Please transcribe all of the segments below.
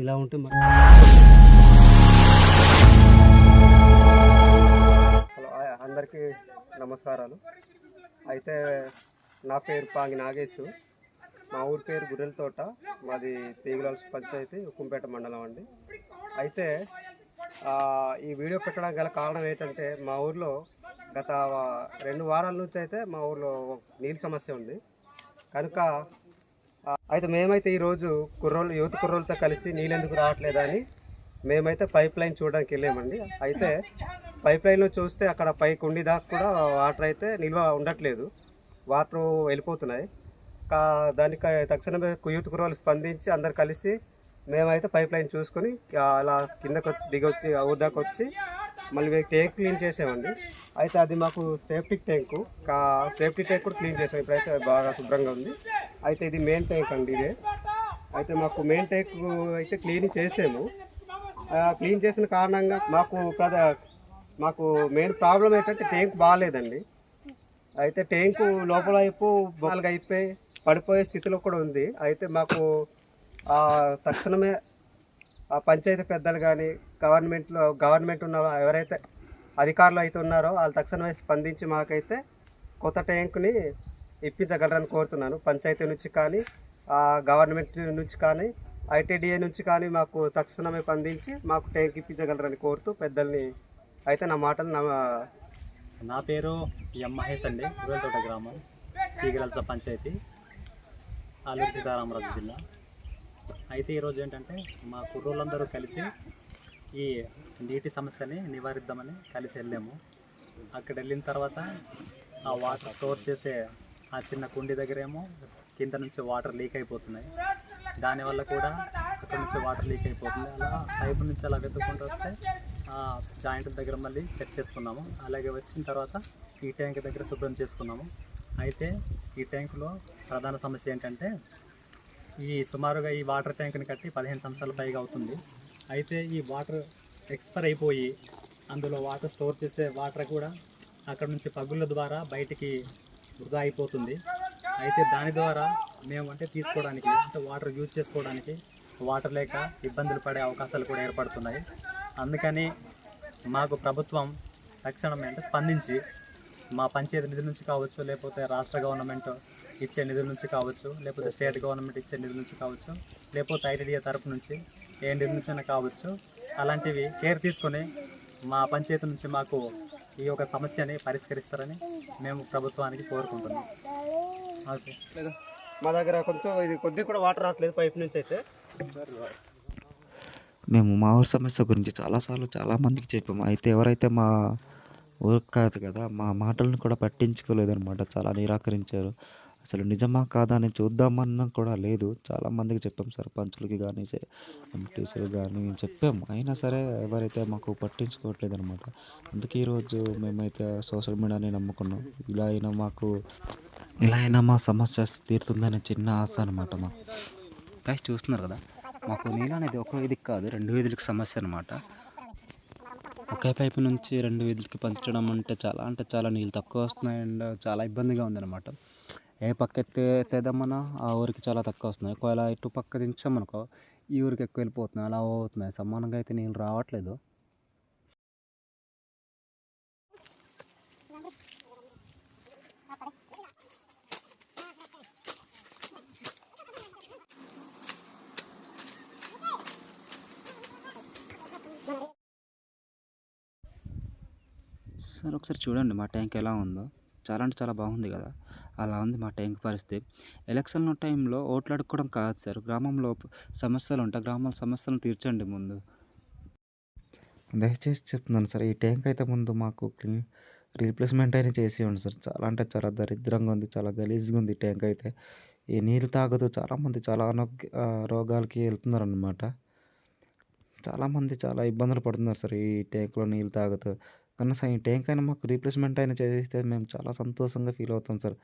ఇలా ఉంటే మరి హలో అందరికీ నమస్కారాలు. అయితే నా పేరు పాంగి నాగేశు. మా ఊరి పేరు గుర్రెల తోట మాది తీగులాల్సి పంచాయతీ ఉక్కుంపేట మండలం అండి. అయితే ఈ వీడియో పెట్టడానికి గల కారణం ఏంటంటే మా ఊర్లో గత రెండు వారాల నుంచి అయితే మా ఊర్లో నీళ్ళ సమస్య ఉంది. కనుక అయితే మేమైతే ఈరోజు కుర్రోళ్ళు యువత కుర్రోళ్ళతో కలిసి నీళ్ళెందుకు రావట్లేదని మేమైతే పైప్ లైన్ చూడడానికి వెళ్ళామండి. అయితే పైప్ లైన్లో చూస్తే అక్కడ పైకి కుండి దాకా కూడా వాటర్ అయితే నిల్వ ఉండట్లేదు. వాటర్ వెళ్ళిపోతున్నాయి. కా దానికి తక్షణమే యూత్ కుర్రోళ్ళు స్పందించి అందరు కలిసి మేమైతే పైప్ లైన్ చూసుకొని అలా కిందకు వచ్చి దిగొచ్చి ఆ దాకా వచ్చి మళ్ళీ ట్యాంక్ క్లీన్ చేసామండి. అయితే అది మాకు సేఫ్టీ ట్యాంకు. కా సేఫ్టీ ట్యాంక్ కూడా క్లీన్ చేసాం. ఇప్పుడైతే బాగా శుభ్రంగా ఉంది. అయితే ఇది మెయిన్ ట్యాంక్ అండి ఇదే. అయితే మాకు మెయిన్ ట్యాంక్ అయితే క్లీన్ చేసాము. క్లీన్ చేసిన కారణంగా మాకు ప్రధా మాకు మెయిన్ ప్రాబ్లం ఏంటంటే ట్యాంక్ బాగాలేదండి అయితే ట్యాంకు లోపల వైపు బొమ్మలుగా అయిపోయి పడిపోయే స్థితిలో కూడా ఉంది. అయితే మాకు తక్షణమే ఆ పంచాయతీ పెద్దలు కానీ గవర్నమెంట్లో గవర్నమెంట్ ఉన్న ఎవరైతే అధికారులు అయితే ఉన్నారో వాళ్ళు తక్షణమే స్పందించి మాకైతే కొత్త ట్యాంకుని ఇప్పించగలరని కోరుతున్నాను. పంచాయతీ నుంచి కానీ గవర్నమెంట్ నుంచి కానీ ఐటీడీఏ నుంచి కానీ మాకు తక్షణమే స్పందించి మాకు ట్యాంక్ ఇప్పించగలరని కోరుతూ పెద్దల్ని అయితే నా మాటలు నా నా పేరు ఎం మహేష్ అండి ఉరలతోట గ్రామం తీగలస పంచాయతీ ఆలూరు సీతారామరాజు జిల్లా. అయితే ఈరోజు ఏంటంటే మా కుర్రోళ్ళందరూ కలిసి ఈ నీటి సమస్యని నివారిద్దామని కలిసి వెళ్ళాము. అక్కడ వెళ్ళిన తర్వాత ఆ వాటర్ స్టోర్ చేసే ఆ చిన్న కుండి దగ్గరేమో కింద నుంచి వాటర్ లీక్ అయిపోతున్నాయి. దానివల్ల కూడా అక్కడ నుంచి వాటర్ లీక్ అయిపోతుంది. అలా పైపు నుంచి అలా వెతుక్కుంటూ వస్తే ఆ జాయింట్ దగ్గర మళ్ళీ చెక్ చేసుకున్నాము. అలాగే వచ్చిన తర్వాత ఈ ట్యాంక్ దగ్గర శుభ్రం చేసుకున్నాము. అయితే ఈ ట్యాంకులో ప్రధాన సమస్య ఏంటంటే ఈ సుమారుగా ఈ వాటర్ ట్యాంక్ని కట్టి పదిహేను సంవత్సరాల పైగా అవుతుంది. అయితే ఈ వాటర్ ఎక్స్పైర్ అయిపోయి అందులో వాటర్ స్టోర్ చేసే వాటర్ కూడా అక్కడ నుంచి పగుళ్ళ ద్వారా బయటికి వృధా అయిపోతుంది. అయితే దాని ద్వారా మేము అంటే తీసుకోవడానికి అంటే వాటర్ యూజ్ చేసుకోవడానికి వాటర్ లేక ఇబ్బందులు పడే అవకాశాలు కూడా ఏర్పడుతున్నాయి. అందుకని మాకు ప్రభుత్వం తక్షణమే అంటే స్పందించి మా పంచాయతీ నిధుల నుంచి కావచ్చు లేకపోతే రాష్ట్ర గవర్నమెంట్ ఇచ్చే నిధుల నుంచి కావచ్చు లేకపోతే స్టేట్ గవర్నమెంట్ ఇచ్చే నిధుల నుంచి కావచ్చు లేకపోతే ఐటీడీఏ తరపు నుంచి ఏ నిధుల నుంచైనా కావచ్చు అలాంటివి కేర్ తీసుకొని మా పంచాయతీ నుంచి మాకు ఈ యొక్క సమస్యని పరిష్కరిస్తారని మేము ప్రభుత్వానికి కోరుకుంటున్నాం. ఓకే. మా దగ్గర కొంచెం ఇది కొద్దిగా కూడా వాటర్ రావట్లేదు పైప్ నుంచి అయితే. మేము మా ఊరి సమస్య గురించి చాలాసార్లు చాలామందికి చెప్పాము అయితే ఎవరైతే మా ఊరు కాదు కదా మా మాటలను కూడా పట్టించుకోలేదన్నమాట. చాలా నిరాకరించారు. అసలు నిజమా కాదా అని చూద్దామన్నా కూడా లేదు. చాలామందికి చెప్పాం సర్పంచులకి కానీ ఎంపీటీసీలు కానీ చెప్పాము అయినా సరే ఎవరైతే మాకు పట్టించుకోవట్లేదు అనమాట అందుకే ఈరోజు మేమైతే సోషల్ మీడియాని నమ్ముకున్నాం. ఇలా అయినా మాకు ఇలా అయినా మా సమస్య తీరుతుందనే చిన్న ఆశ అనమాట మాకు. కాసి చూస్తున్నారు కదా? మాకు నీళ్ళు అనేది ఒక వీధికి కాదు రెండు వీధులకి సమస్య అనమాట ఒకే పైపు నుంచి రెండు వీధులకి పంచడం అంటే చాలా అంటే చాలా నీళ్ళు తక్కువ వస్తున్నాయి అండ్ చాలా ఇబ్బందిగా ఉందన్నమాట. ఏ పక్క ఎత్తే ఎత్తేద్దామన్నా ఆ ఊరికి చాలా తక్కువ వస్తున్నాయి ఒకవేళ ఇటు పక్క దించామనుకో ఈ ఊరికి ఎక్కువ వెళ్ళిపోతున్నాయి అలా అవుతున్నాయి సమానంగా అయితే నీళ్ళు రావట్లేదు. సార్ ఒకసారి చూడండి మా ట్యాంక్ ఎలా ఉందో. చాలా అంటే చాలా బాగుంది కదా. అలా ఉంది మా ట్యాంక్ పరిస్థితి. ఎలక్షన్ల టైంలో ఓట్లు అడుక్కోవడం కాదు సార్. గ్రామంలో సమస్యలు ఉంటాయి. గ్రామాల సమస్యలను తీర్చండి ముందు. దయచేసి చెప్తున్నాను సార్ ఈ ట్యాంక్ అయితే ముందు మాకు క్లీన్ రీప్లేస్మెంట్ అయినా చేసి ఉండి సార్. చాలా అంటే చాలా దరిద్రంగా ఉంది చాలా గలీజ్గా ఉంది ట్యాంక్ అయితే. ఈ నీళ్ళు తాగదు. చాలామంది చాలా అనారోగ్య రోగాలకి వెళ్తున్నారు అనమాట చాలామంది చాలా ఇబ్బందులు పడుతున్నారు సార్ ఈ ట్యాంక్లో నీళ్ళు తాగుతూ. కనీసం ఈ ట్యాంక్ అయినా మాకు రీప్లేస్మెంట్ అయినా చేస్తే మేము చాలా సంతోషంగా ఫీల్ అవుతాం సార్.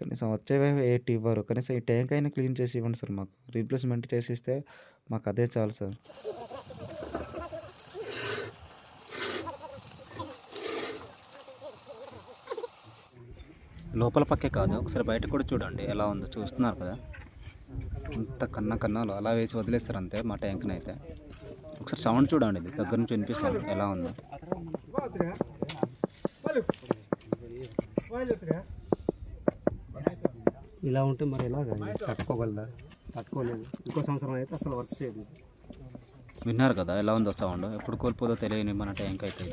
కనీసం వచ్చేవే ఎయిట్ ఇవ్వరు. కనీసం ఈ ట్యాంక్ అయినా క్లీన్ చేసి ఇవ్వండి సార్ మాకు. రీప్లేస్మెంట్ చేసిస్తే మాకు అదే చాలు సార్. లోపల పక్కే కాదు. ఒకసారి బయట కూడా చూడండి. ఎలా ఉందో చూస్తున్నారు కదా. అంత కన్నా కన్నాలు అలా వేసి వదిలేస్తారు అంతే మా ట్యాంక్ని అయితే ఒకసారి సౌండ్ చూడండి. ఇది దగ్గర నుంచి వినిపిస్తాను ఎలా ఉందో. ఇలా ఉంటే మరి ఎలాగా? తట్టుకోగలదా? తట్టుకోలేదు. ఇంకో సంవత్సరం అయితే అసలు వర్క్ చేయదు. విన్నారు కదా ఎలా ఉందో సౌండ్ ఎప్పుడు కోల్పోదో తెలియని మన ట్యాంక్ అయితే